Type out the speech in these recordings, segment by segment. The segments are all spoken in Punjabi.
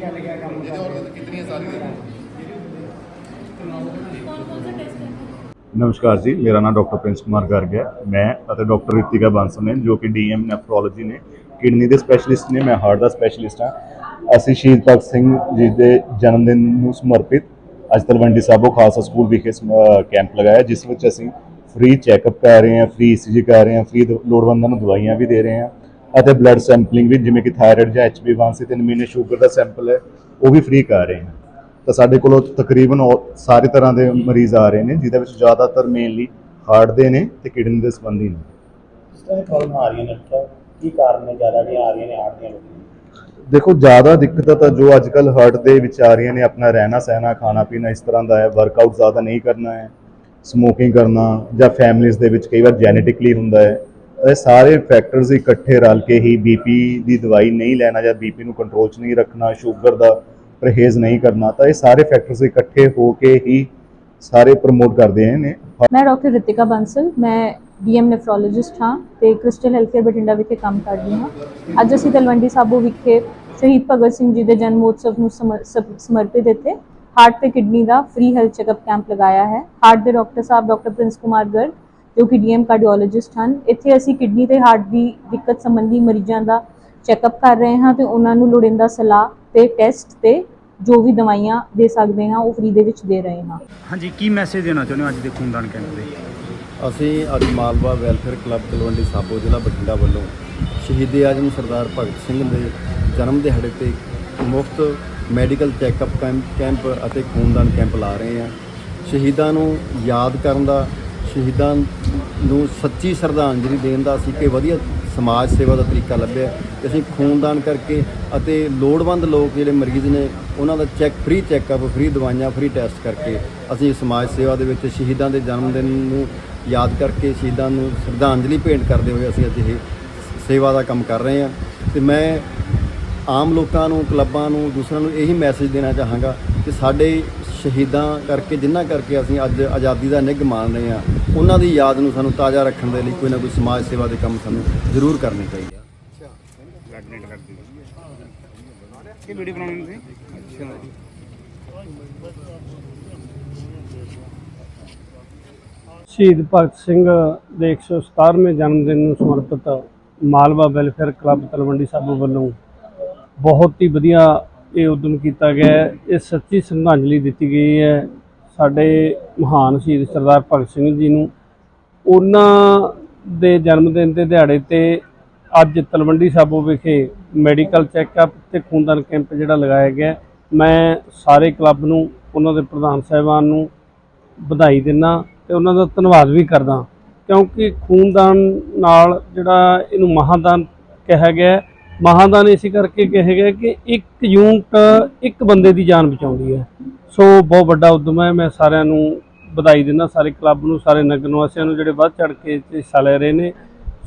ਇਹਦੇ ਸਾਰੀਆਂ ਨਮਸਕਾਰ ਜੀ ਮੇਰਾ ਨਾਮ ਡਾਕਟਰ ਪ੍ਰਿੰਸ ਕੁਮਾਰ ਗਰਗ ਹੈ। ਮੈਂ ਅਤੇ ਡਾਕਟਰ ਰਿਤਿਕਾ ਬਾਂਸਲ ਨੇ ਜੋ ਕਿ ਡੀਐਮ ਨੈਫਰੋਲੋਜੀ ਨੇ। ਕਿਡਨੀ ਦੇ ਸਪੈਸ਼ਲਿਸਟ ਨੇ ਮੈਂ ਹਾਰਟ ਦਾ ਸਪੈਸ਼ਲਿਸਟ ਹਾਂ। ਅਸੀਂ ਸ਼ਹੀਦ ਭਗਤ ਸਿੰਘ ਜੀ ਦੇ ਜਨਮ ਦਿਨ ਨੂੰ ਸਮਰਪਿਤ ਅੱਜ ਤਲਵੰਡੀ ਸਾਬੋ ਖਾਲਸਾ ਸਕੂਲ ਵਿਖੇ ਕੈਂਪ ਲਗਾਇਆ ਜਿਸ ਵਿੱਚ ਅਸੀਂ ਫ੍ਰੀ ਚੈੱਕਅਪ ਕਰ ਰਹੇ ਹਾਂ ਫ੍ਰੀ ਈਸੀਜੀ ਕਰ ਰਹੇ ਹਾਂ ਫ੍ਰੀ ਲੋੜਵੰਦਾਂ ਨੂੰ ਦਵਾਈਆਂ ਵੀ ਦੇ ਰਹੇ ਹਾਂ। ਅਤੇ ਬਲੱਡ ਸੈਂਪਲਿੰਗ ਵੀ ਜਿਵੇਂ ਕਿ ਥਾਇਰਾਇਡ ਜਾਂ HbA1c ਤੇ ਮਹੀਨੇ ਸ਼ੂਗਰ ਦਾ ਸੈਂਪਲ ਹੈ ਉਹ ਵੀ ਫ੍ਰੀ ਕਰ ਰਹੇ ਹਾਂ ਤਾਂ ਸਾਡੇ ਕੋਲੋਂ ਤਕਰੀਬਨ ਸਾਰੇ ਤਰ੍ਹਾਂ ਦੇ ਮਰੀਜ਼ ਆ ਰਹੇ ਨੇ ਜਿਹਦੇ ਵਿੱਚ ਜ਼ਿਆਦਾਤਰ ਮੇਨਲੀ ਹਾਰਟ ਦੇ ਨੇ ਤੇ ਕਿਡਨੀ ਦੇ ਸੰਬੰਧੀ ਨੇ। ਇਸ ਤਰ੍ਹਾਂ ਦੀ ਪ੍ਰੋਬਲਮ ਆ ਰਹੀਆਂ ਨੇ ਤਾਂ ਕੀ ਕਾਰਨ ਨੇ ਜ਼ਿਆਦਾ ਜਿਹੜੀਆਂ ਆ ਰਹੀਆਂ ਨੇ ਹਾਰਟ ਦੀਆਂ ਲੋਕਾਂ ਦੇਖੋ ਜ਼ਿਆਦਾ ਦਿੱਕਤਾਂ ਤਾਂ ਜੋ ਅੱਜ ਕੱਲ ਹਾਰਟ ਦੇ ਵਿੱਚ ਆ ਰਹੀਆਂ ਨੇ ਆਪਣਾ ਰਹਿਣਾ ਸਹਿਣਾ ਖਾਣਾ ਪੀਣਾ ਇਸ ਤਰ੍ਹਾਂ ਦਾ ਹੈ ਵਰਕਆਊਟ ਜ਼ਿਆਦਾ ਨਹੀਂ ਕਰਨਾ ਹੈ ਸਮੋਕਿੰਗ ਕਰਨਾ ਜਾਂ ਫੈਮਿਲੀਜ਼ ਦੇ ਵਿੱਚ ਕਈ ਵਾਰ ਜੈਨੇਟਿਕਲੀ ਹੁੰਦਾ ਹੈ। ਇਹ ਸਾਰੇ ਫੈਕਟਰਸ ਇਕੱਠੇ ਰਲ ਕੇ ਹੀ ਬੀਪੀ ਦੀ ਦਵਾਈ ਨਹੀਂ ਲੈਣਾ ਜਾਂ ਬੀਪੀ ਨੂੰ ਕੰਟਰੋਲ 'ਚ ਨਹੀਂ ਰੱਖਣਾ ਸ਼ੂਗਰ ਦਾ ਪਰਹੇਜ਼ ਨਹੀਂ ਕਰਨਾ, ਤਾਂ ਇਹ ਸਾਰੇ ਫੈਕਟਰਸ ਇਕੱਠੇ ਹੋ ਕੇ ਹੀ ਸਾਰੇ ਪ੍ਰਮੋਟ ਕਰਦੇ ਨੇ ਮੈਂ ਡਾਕਟਰ ਰਿਤਿਕਾ ਬੰਸਲ, ਮੈਂ ਡੀਐਮ ਨੈਫਰੋਲੋਜਿਸਟ ਹਾਂ ਤੇ ਕ੍ਰਿਸਟਲ ਹੈਲਥਕੇਅਰ ਬਠਿੰਡਾ ਵਿਖੇ ਕੰਮ ਕਰਦੀ ਹਾਂ। ਅੱਜ ਅਸੀਂ ਤਲਵੰਡੀ ਸਾਬੋ ਵਿਖੇ ਸ਼ਹੀਦ ਭਗਤ ਸਿੰਘ ਜੀ ਦੇ ਜਨਮ ਉਤਸਵ ਨੂੰ ਸਮਰ- ਸਮ- ਸਮਰਪਿਤ ਇੱਥੇ ਹਾਰਟ ਤੇ ਕਿਡਨੀ ਦਾ ਫ੍ਰੀ ਹੈਲਥ ਚੈੱਕਅਪ ਕੈਂਪ ਲਗਾਇਆ ਹੈ। ਹਾਰਟ ਦੇ ਡਾਕਟਰ ਸਾਹਿਬ ਡਾਕਟਰ ਪ੍ਰਿੰਸ ਕੁਮਾਰ ਗਰਗ ਜੋ ਕਿ ਡੀਐਮ ਕਾਰਡੀਓਲੋਜਿਸਟ ਹਨ ਇੱਥੇ ਅਸੀਂ ਕਿਡਨੀ ਤੇ ਹਾਰਟ ਦੀ ਦਿੱਕਤ ਸੰਬੰਧੀ ਮਰੀਜ਼ਾਂ ਦਾ ਚੈੱਕਅਪ ਕਰ ਰਹੇ ਹਾਂ ਤੇ ਉਹਨਾਂ ਨੂੰ ਲੋੜੀਂਦਾ ਸਲਾਹ ਤੇ ਟੈਸਟ ਤੇ ਜੋ ਵੀ ਦਵਾਈਆਂ ਦੇ ਸਕਦੇ ਹਾਂ ਉਹ ਫ੍ਰੀ ਦੇ ਵਿੱਚ ਦੇ ਰਹੇ ਹਾਂ। ਹਾਂਜੀ ਕੀ ਮੈਸੇਜ ਦੇਣਾ ਚਾਹੁੰਦੇ ਹੋ ਅੱਜ ਦੇ ਖੂਨਦਾਨ ਕੈਂਪ ਦੇ? ਅਸੀਂ ਅੱਜ ਮਾਲਵਾ ਵੈਲਫੇਅਰ ਕਲੱਬ ਤਲਵੰਡੀ ਸਾਬੋ ਜ਼ਿਲ੍ਹਾ ਬਠਿੰਡਾ ਵੱਲੋਂ ਸ਼ਹੀਦ ਆਜ਼ਮ ਸਰਦਾਰ ਭਗਤ ਸਿੰਘ ਦੇ ਜਨਮ ਦਿਹਾੜੇ ਤੇ ਮੁਫਤ ਮੈਡੀਕਲ ਚੈੱਕਅਪ ਕੈਂਪ ਕੈਂਪ ਅਤੇ ਖੂਨਦਾਨ ਕੈਂਪ ਲਾ ਰਹੇ ਹਾਂ। ਸ਼ਹੀਦਾਂ ਨੂੰ ਯਾਦ ਕਰਨ ਦਾ ਸ਼ਹੀਦਾਂ ਨੂੰ ਸੱਚੀ ਸ਼ਰਧਾਂਜਲੀ ਦੇਣ ਦਾ ਅਸੀਂ ਕਿ ਵਧੀਆ ਸਮਾਜ ਸੇਵਾ ਦਾ ਤਰੀਕਾ ਲੱਭਿਆ। ਤੇ ਅਸੀਂ ਖੂਨਦਾਨ ਕਰਕੇ ਅਤੇ ਲੋੜਵੰਦ ਲੋਕ ਜਿਹੜੇ ਮਰੀਜ਼ ਨੇ, ਉਹਨਾਂ ਦਾ ਚੈੱਕ ਫ੍ਰੀ ਚੈੱਕਅਪ ਫ੍ਰੀ ਦਵਾਈਆਂ ਫ੍ਰੀ ਟੈਸਟ ਕਰਕੇ ਅਸੀਂ ਸਮਾਜ ਸੇਵਾ ਦੇ ਵਿੱਚ ਸ਼ਹੀਦਾਂ ਦੇ ਜਨਮ ਦਿਨ ਨੂੰ ਯਾਦ ਕਰਕੇ ਸ਼ਹੀਦਾਂ ਨੂੰ ਸ਼ਰਧਾਂਜਲੀ ਭੇਂਟ ਕਰਦੇ ਹੋਏ ਅਸੀਂ ਅੱਜ ਇਹ ਸੇਵਾ ਦਾ ਕੰਮ ਕਰ ਰਹੇ ਹਾਂ। ਤੇ ਮੈਂ ਆਮ ਲੋਕਾਂ ਨੂੰ, ਕਲੱਬਾਂ ਨੂੰ, ਦੂਸਰਿਆਂ ਨੂੰ ਇਹੀ ਮੈਸੇਜ ਦੇਣਾ ਚਾਹਾਂਗਾ ਕਿ ਸਾਡੇ ਸ਼ਹੀਦਾਂ ਕਰਕੇ ਜਿਨ੍ਹਾਂ ਕਰਕੇ ਅਸੀਂ ਅੱਜ ਆਜ਼ਾਦੀ ਦਾ ਨਿੱਘ ਮਾਣ ਰਹੇ ਹਾਂ। ਉਹਨਾਂ ਦੀ ਯਾਦ ਨੂੰ ਸਾਨੂੰ ਤਾਜ਼ਾ ਰੱਖਣ ਦੇ ਲਈ ਕੋਈ ਨਾ ਕੋਈ ਸਮਾਜ ਸੇਵਾ ਦੇ ਕੰਮ ਸਾਨੂੰ ਜ਼ਰੂਰ ਕਰਨੇ ਚਾਹੀਦੇ ਆ। ਇਹ ਵੀਡੀਓ ਬਣਾਉਣੀ ਤੁਸੀਂ? ਸ਼ਹੀਦ ਭਗਤ ਸਿੰਘ ਦੇ 117ਵੇਂ ਜਨਮ ਦਿਨ ਨੂੰ ਸਮਰਪਿਤ ਮਾਲਵਾ ਵੈਲਫੇਅਰ ਕਲੱਬ ਤਲਵੰਡੀ ਸਾਬੋ ਵੱਲੋਂ ਬਹੁਤ ਹੀ ਵਧੀਆ ਇਹ ਉਦਮ ਕੀਤਾ ਗਿਆ ਹੈ। ਇਹ ਸੱਚੀ ਸ਼ਰਧਾਂਜਲੀ ਦਿੱਤੀ ਗਈ ਹੈ। ਸਾਡੇ ਮਹਾਨ ਸ਼ਹੀਦ ਸਰਦਾਰ ਭਗਤ ਸਿੰਘ ਜੀ ਨੂੰ, ਉਹਨਾਂ ਦੇ ਜਨਮ ਦਿਨ ਦੇ ਦਿਹਾੜੇ ਤੇ ਅੱਜ ਤਲਵੰਡੀ ਸਾਬੋ ਵਿਖੇ ਮੈਡੀਕਲ ਚੈੱਕਅਪ ਤੇ ਖੂਨਦਾਨ ਕੈਂਪ ਜਿਹੜਾ ਲਗਾਇਆ ਗਿਆ ਮੈਂ ਸਾਰੇ ਕਲੱਬ ਨੂੰ, ਉਹਨਾਂ ਦੇ ਪ੍ਰਧਾਨ ਸਾਹਿਬਾਨ ਨੂੰ ਵਧਾਈ ਦਿੰਦਾ ਤੇ ਉਹਨਾਂ ਦਾ ਧੰਨਵਾਦ ਵੀ ਕਰਦਾ ਕਿਉਂਕਿ ਖੂਨਦਾਨ ਨਾਲ ਜਿਹੜਾ ਇਹਨੂੰ ਮਹਾਦਾਨ ਕਿਹਾ ਗਿਆ ਹੈ। ਮਹਾਦਾਨ ਇਸੇ ਕਰਕੇ ਕਿਹਾ ਗਿਆ ਕਿ ਇੱਕ ਯੂਨਿਟ ਇੱਕ ਬੰਦੇ ਦੀ ਜਾਨ ਬਚਾਉਂਦੀ ਹੈ ਸੋ ਬਹੁਤ ਵੱਡਾ ਉਦਮ ਹੈ। ਮੈਂ ਸਾਰਿਆਂ ਨੂੰ ਵਧਾਈ ਦਿੰਦਾ ਸਾਰੇ ਕਲੱਬ ਨੂੰ ਸਾਰੇ ਨਗਰ ਨਿਵਾਸੀਆਂ ਨੂੰ ਜਿਹੜੇ ਵੱਧ ਚੜ ਕੇ ਹਿੱਸਾ ਲੈ ਰਹੇ ਨੇ।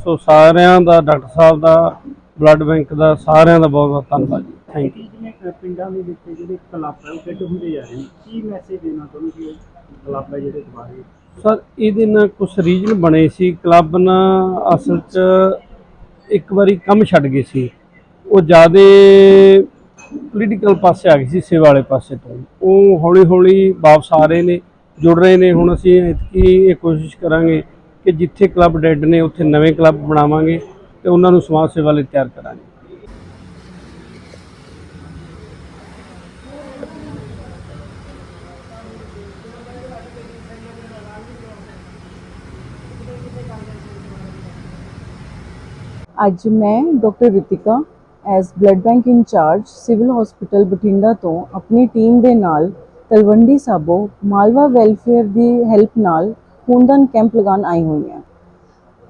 ਸੋ ਸਾਰਿਆਂ ਦਾ ਡਾਕਟਰ ਸਾਹਿਬ ਦਾ ਬਲੱਡ ਬੈਂਕ ਦਾ ਸਾਰਿਆਂ ਦਾ ਬਹੁਤ ਬਹੁਤ ਧੰਨਵਾਦ ਜੀ। ਥੈਂਕ ਯੂ ਜਿਵੇਂ ਪਿੰਡਾਂ ਦੇ ਵਿੱਚ ਜਿਹੜੇ ਕਲੱਬ ਹੈ ਉਹ ਕਿੱਡ ਹੁੰਦੇ ਜਾ ਰਹੇ ਨੇ? ਕੀ ਮੈਸੇਜ ਦੇਣਾ ਚਾਹੁੰਦੇ ਕਿ ਕਲੱਬ ਹੈ ਜਿਹੜੇ ਦੁਬਾਰੇ? ਸਰ ਇਹਦੇ ਨਾਲ ਕੁਝ ਰੀਜਨ ਬਣੇ ਸੀ। ਕਲੱਬ ਨਾ ਅਸਲ 'ਚ ਇੱਕ ਵਾਰੀ ਕੰਮ ਛੱਡ ਗਏ ਸੀ। ਉਹ ਜਿਆਦੇ ਪੋਲੀਟੀਕਲ ਪਾਸੇ ਆ ਗਏ ਸੀ ਸੇਵਾ ਵਾਲੇ ਪਾਸੇ ਤੋਂ। ਉਹ ਹੌਲੀ ਹੌਲੀ ਵਾਪਸ ਆ ਰਹੇ ਨੇ, ਜੁੜ ਰਹੇ ਨੇ। ਹੁਣ ਅਸੀਂ ਇਤਕੀ ਇਹ ਕੋਸ਼ਿਸ਼ ਕਰਾਂਗੇ ਕਿ ਜਿੱਥੇ ਕਲੱਬ ਡੈਡ ਨੇ, ਉੱਥੇ ਨਵੇਂ ਕਲੱਬ ਬਣਾਵਾਂਗੇ ਤੇ ਉਹਨਾਂ ਨੂੰ ਸਮਾਜ ਸੇਵਾ ਲਈ ਤਿਆਰ ਕਰਾਂਗੇ। ਅੱਜ ਮੈਂ doctor Ritika as blood bank incharge civil hospital Bathinda ਤੋਂ ਆਪਣੀ ਟੀਮ ਦੇ ਨਾਲ ਤਲਵੰਡੀ ਸਾਬੋ ਮਾਲਵਾ ਵੈਲਫੇਅਰ ਦੀ ਹੈਲਪ ਨਾਲ ਖੂਨਦਾਨ ਕੈਂਪ ਲਗਾਉਣ ਆਈ ਹੋਈ ਹਾਂ।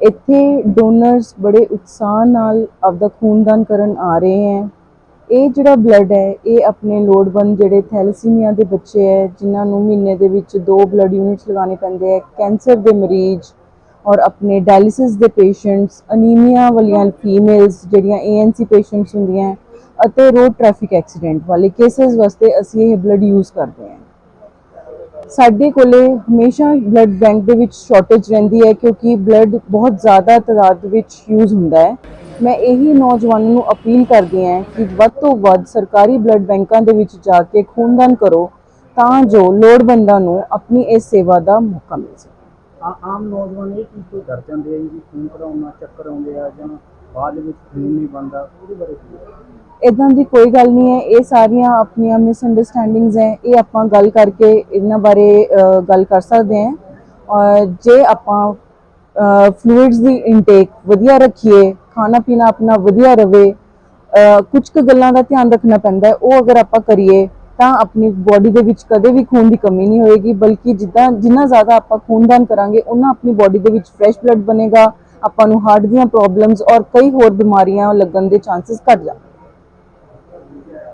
ਇੱਥੇ ਡੋਨਰਸ ਬੜੇ ਉਤਸ਼ਾਹ ਨਾਲ ਆਪਦਾ ਖੂਨਦਾਨ ਕਰਨ ਆ ਰਹੇ ਹੈ। ਇਹ ਜਿਹੜਾ ਬਲੱਡ ਹੈ, ਇਹ ਆਪਣੇ ਲੋੜਵੰਦ ਜਿਹੜੇ ਥੈਲੇਸੀਮੀਆ ਦੇ ਬੱਚੇ ਹੈ, ਜਿਨ੍ਹਾਂ ਨੂੰ ਮਹੀਨੇ ਦੇ ਵਿੱਚ ਦੋ ਬਲੱਡ ਯੂਨਿਟਸ ਲਗਾਉਣੇ ਪੈਂਦੇ ਹੈ, ਕੈਂਸਰ ਦੇ ਮਰੀਜ਼ ਔਰ ਆਪਣੇ ਡਾਇਲਿਸਿਸ ਦੇ ਪੇਸ਼ੈਂਟਸ ਅਨੀਮੀਆ ਵਾਲੀਆਂ ਫੀਮੇਲਸ ਜਿਹੜੀਆਂ ਏਐਨਸੀ ਪੇਸ਼ੈਂਟਸ ਹੁੰਦੀਆਂ ਅਤੇ ਰੋਡ ਟ੍ਰੈਫਿਕ ਐਕਸੀਡੈਂਟ ਵਾਲੇ ਕੇसेस ਵਾਸਤੇ ਅਸੀਂ ਇਹ ਬਲੱਡ ਯੂਜ਼ ਕਰਦੇ ਹਾਂ। ਸਾਡੇ ਕੋਲੇ ਹਮੇਸ਼ਾ ਬਲੱਡ ਬੈਂਕ ਦੇ ਵਿੱਚ ਸ਼ਾਰਟੇਜ ਰਹਿੰਦੀ ਹੈ, ਕਿਉਂਕਿ ਬਲੱਡ ਬਹੁਤ ਜ਼ਿਆਦਾ ਤਾਦਾਦ ਵਿੱਚ ਯੂਜ਼ ਹੁੰਦਾ ਹੈ। ਮੈਂ ਇਹੀ ਨੌਜਵਾਨਾਂ ਨੂੰ ਅਪੀਲ ਕਰਦੀ ਹਾਂ ਕਿ ਵੱਧ ਤੋਂ ਵੱਧ ਸਰਕਾਰੀ ਬਲੱਡ ਬੈਂਕਾਂ ਦੇ ਵਿੱਚ ਜਾ ਕੇ ਖੂਨਦਾਨ ਕਰੋ, ਤਾਂ ਜੋ ਲੋੜਵੰਦਾਂ ਨੂੰ ਆਪਣੀ ਇਸ ਸੇਵਾ ਦਾ ਮੌਕਾ ਮਿਲ ਸਕੇ। ਆ- ਆਮ ਨੌਜਵਾਨ ਇਹ ਚੀਜ਼ ਤੋਂ ਡਰ ਜਾਂਦੇ ਆ ਜੀ ਵੀ ਖੂਨ ਕਢਾਉਣਾ ਚੱਕਰ ਆਉਂਦੇ ਆ ਜਾਂ ਬਾਅਦ ਵਿੱਚ ਖੂਨ ਨਹੀਂ ਬਣਦਾ ਉਹਦੇ ਬਾਰੇ ਕੀ ਹੈ? ਇਦਾਂ ਦੀ ਕੋਈ ਗੱਲ ਨਹੀਂ ਹੈ ਇਹ ਸਾਰੀਆਂ ਆਪਣੀਆਂ ਮਿਸਅੰਡਰਸਟੈਂਡਿੰਗਸ ਹੈ ਇਹ ਆਪਾਂ ਗੱਲ ਕਰਕੇ ਇਹਨਾਂ ਬਾਰੇ ਅ, ਗੱਲ ਕਰ ਸਕਦੇ ਹਾਂ ਔਰ ਜੇ ਆਪਾਂ ਫਲੂਇਡਸ ਦੀ ਇਨਟੇਕ ਵਧੀਆ ਰੱਖੀਏ ਖਾਣਾ ਪੀਣਾ ਆਪਣਾ ਵਧੀਆ ਰਵੇ ਕੁਝ ਕੁ ਗੱਲਾਂ ਦਾ ਧਿਆਨ ਰੱਖਣਾ ਪੈਂਦਾ ਹੈ ਉਹ ਅਗਰ ਆਪਾਂ ਕਰੀਏ ਤਾਂ ਆਪਣੀ ਬਾਡੀ ਦੇ ਵਿੱਚ ਕਦੇ ਵੀ ਖੂਨ ਦੀ ਕਮੀ ਨਹੀਂ ਹੋਏਗੀ, ਬਲਕਿ ਜਿੱਦਾਂ, ਜਿੰਨਾ ਜ਼ਿਆਦਾ ਆਪਾਂ ਖੂਨਦਾਨ ਕਰਾਂਗੇ ਉਹਨਾਂ ਆਪਣੀ ਬਾਡੀ ਦੇ ਵਿੱਚ ਫਰੈਸ਼ ਬਲੱਡ ਬਣੇਗਾ, ਆਪਾਂ ਨੂੰ ਹਾਰਟ ਦੀਆਂ ਪ੍ਰੋਬਲਮਸ ਔਰ ਕਈ ਹੋਰ ਬਿਮਾਰੀਆਂ ਲੱਗਣ ਦੇ ਚਾਂਸਸ ਘਟ ਜਾਣਗੇ।